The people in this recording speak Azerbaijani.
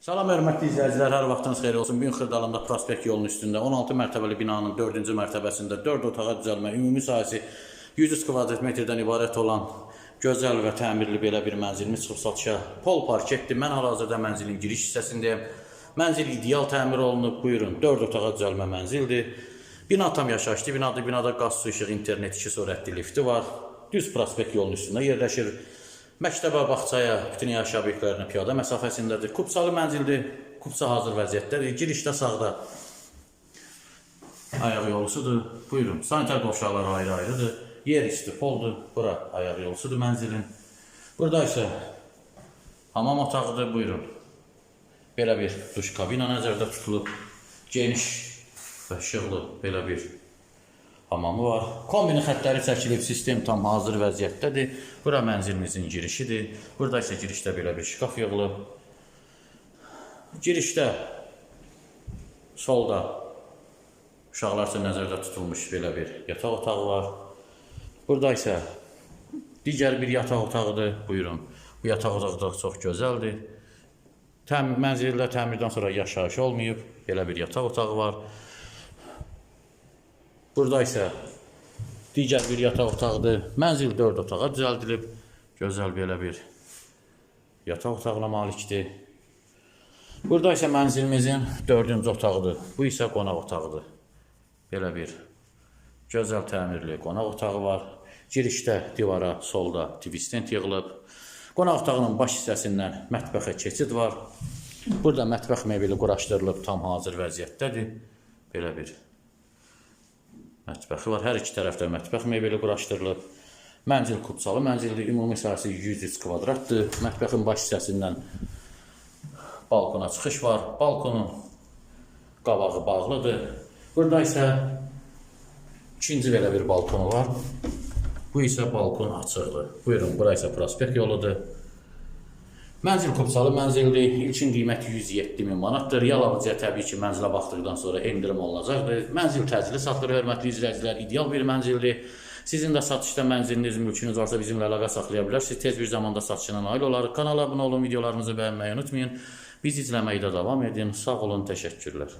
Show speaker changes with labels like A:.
A: Salam hörmətli izləyicilər, hər vaxtınız xeyir olsun. Bu gün Xırdalında prospekt yolunun üstündə 16 mərtəbəli binanın 4-cü mərtəbəsində 4 otağa düzəlmə, ümumi sahəsi 100 kvadrat metrdən ibarət olan gözəl və təmirli belə bir mənzilimiz çıxıb satışa. Pol parketdir. Mən hal-hazırda mənzilin giriş hissəsindəyəm. Mənzil ideal təmir olunub. Buyurun, 4 otağa düzəlmə mənzildir. Bina tam yaşayışlı binadır. Binada qaz, su, işıq, internet, 2 sürətli lifti var. Düz prospekt yolunun üstündə yerləşir. Məktəbə, bağçaya, bütün yaşayış obyektlərinə piyada məsafəsindədir. Kupsalı mənzildir. Kupsa hazır vəziyyətdədir. Girişdə sağda ayaq yolusudur. Buyurun. Sanitar qovşaqları ayrı-ayrıdır. Yer üstü poldur. Bura ayaq yolusudur mənzilin. Burada isə hamam otağıdır. Buyurun. Belə bir duş kabina nəzərdə tutulub. Geniş və işıqlı belə bir hamamı var. Kombinin xəttləri çəkilib, sistem tam hazır vəziyyətdədir. Bura mənzilimizin girişidir. Burada isə girişdə belə bir şkaf yığılıb. Girişdə solda uşaqlar üçün nəzərdə tutulmuş belə bir yataq otağı var. Burada isə digər bir yataq otağıdır. Buyurun. Bu yataq otağı da çox gözəldir. Təm mənzildə təmirdən sonra yaşayış olmayıb. Belə bir yataq otağı var. Burada isə digər bir yataq otağıdır. Mənzil 4 otağa düzəldilib. Gözəl belə bir yataq otağına malikdir. Burada isə mənzilimizin 4-cü otağıdır. Bu isə qonaq otağıdır. Belə bir gözəl təmirli qonaq otağı var. Girişdə divara solda TV stent yığılıb. Qonaq otağının baş hissəsindən mətbəxə keçid var. Burada mətbəx mebeli quraşdırılıb, tam hazır vəziyyətdədir. Belə bir mətbəxi var. Hər iki tərəfdə mətbəx mebeli quraşdırılıb. Mənzil kupsalı mənzildir. Ümumi sahəsi 103 kvadratdır. Mətbəxin baş hissəsindən balkona çıxış var. Balkonun qabağı bağlıdır. Burada isə ikinci belə bir balkonu var. Bu isə balkon açıqdır. Buyurun, bura isə prospekt yoludur. Mənzil kupsalı mənzildir. İlkin qiyməti 107 min manatdır. Real alıcıya təbii ki, mənzilə baxdıqdan sonra endirim olunacaqdır. Mənzil təcili satılır, hörmətli izləyicilər. İdeal bir mənzildir. Sizin də satışda mənziliniz, mülkünüz varsa bizimlə əlaqə saxlaya bilərsiniz. Tez bir zamanda satışına nail olarıq. Kanala abunə olun, videolarımızı bəyənməyi unutmayın. Bizi izləməkdə davam edin. Sağ olun, təşəkkürlər.